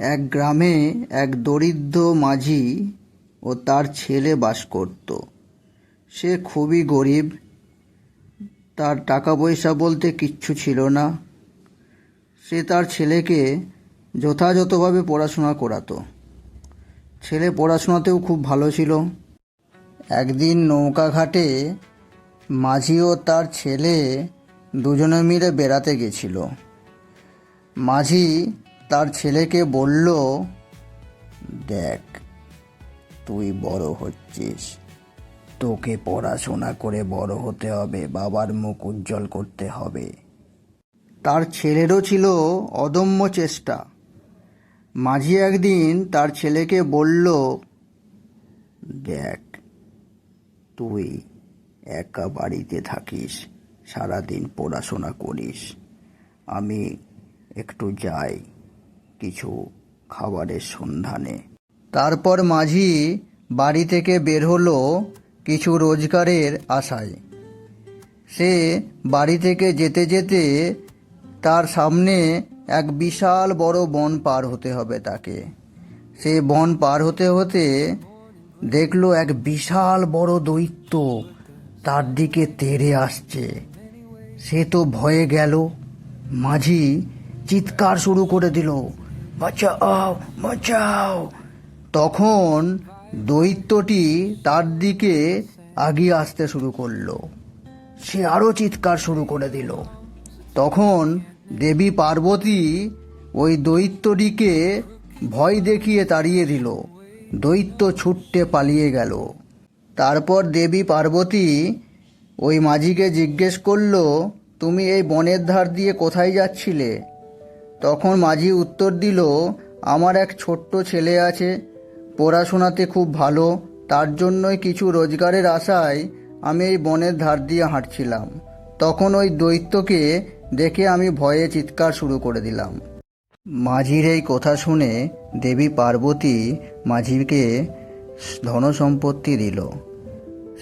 এক গ্রামে এক দরিদ্র মাঝি ও তার ছেলে বাস করত। সে খুবই গরিব। তার টাকা পয়সা বলতে কিচ্ছু ছিল না। সে তার ছেলেকে যথাযথভাবে পড়াশোনা করাতো। ছেলে পড়াশোনাতেও খুব ভালো ছিল। একদিন নৌকা ঘাটে মাঝি ও তার ছেলে দুজনে মিলে বেড়াতে গেছিল। মাঝি তার ছেলেকে বলল, দেখ, তুই বড় হচ্ছিস। তোকে পড়াশোনা করে বড় হতে হবে, বাবার মুখ উজ্জ্বল করতে হবে। তার ছেলেরও ছিল অদম্য চেষ্টা। মাঝি একদিন তার ছেলেকে বলল, দেখ, তুই একা বাড়িতে থাকিস, সারাদিন পড়াশোনা করিস। আমি একটু যাই। কিছু খাবারের সন্ধানে। তারপর মাঝি বাড়ি থেকে বের হলো কিছু রোজগারের আশায়। সে বাড়ি থেকে যেতে যেতে তার সামনে এক বিশাল বড় বন পার হতে হবে তাকে। সে বন পার হতে হতে দেখল এক বিশাল বড় দৈত্য তার দিকে তেড়ে আসছে। সে তো ভয়ে গেল। মাঝি চিৎকার শুরু করে দিল বাঁচাও বাঁচাও। তখন দৈত্যটি তার দিকে আগিয়ে আসতে শুরু করল। সে আরও চিৎকার শুরু করে দিল। তখন দেবী পার্বতী ওই দৈত্যটিকে ভয় দেখিয়ে তাড়িয়ে দিল। দৈত্য ছুটতে পালিয়ে গেল। তারপর দেবী পার্বতী ওই মাঝিকে জিজ্ঞেস করল, তুমি এই বনের ধার দিয়ে কোথায় যাচ্ছিলে? তখন মাঝি উত্তর দিল, আমার এক ছোট্ট ছেলে আছে, পড়াশোনাতে খুব ভালো, তার জন্যই কিছু রোজগারের আশায় আমি এই বনের ধার দিয়ে হাঁটছিলাম। তখন ওই দৈত্যকে দেখে আমি ভয়ে চিৎকার শুরু করে দিলাম। মাঝির এই কথা শুনে দেবী পার্বতী মাঝিকে ধনসম্পত্তি দিল।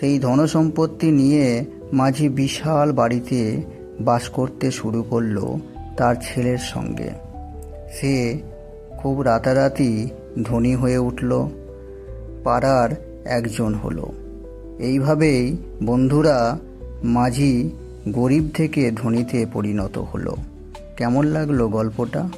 সেই ধনসম্পত্তি নিয়ে মাঝি বিশাল বাড়িতে বাস করতে শুরু করল। তার ছেলের সঙ্গে। সে খুব রাতারাতি ধনী হয়ে উঠল। পাড়ার একজন হলো। এইভাবেই বন্ধুরা মাঝি গরিব থেকে ধনীতে পরিণত হলো। কেমন লাগল গল্পটা?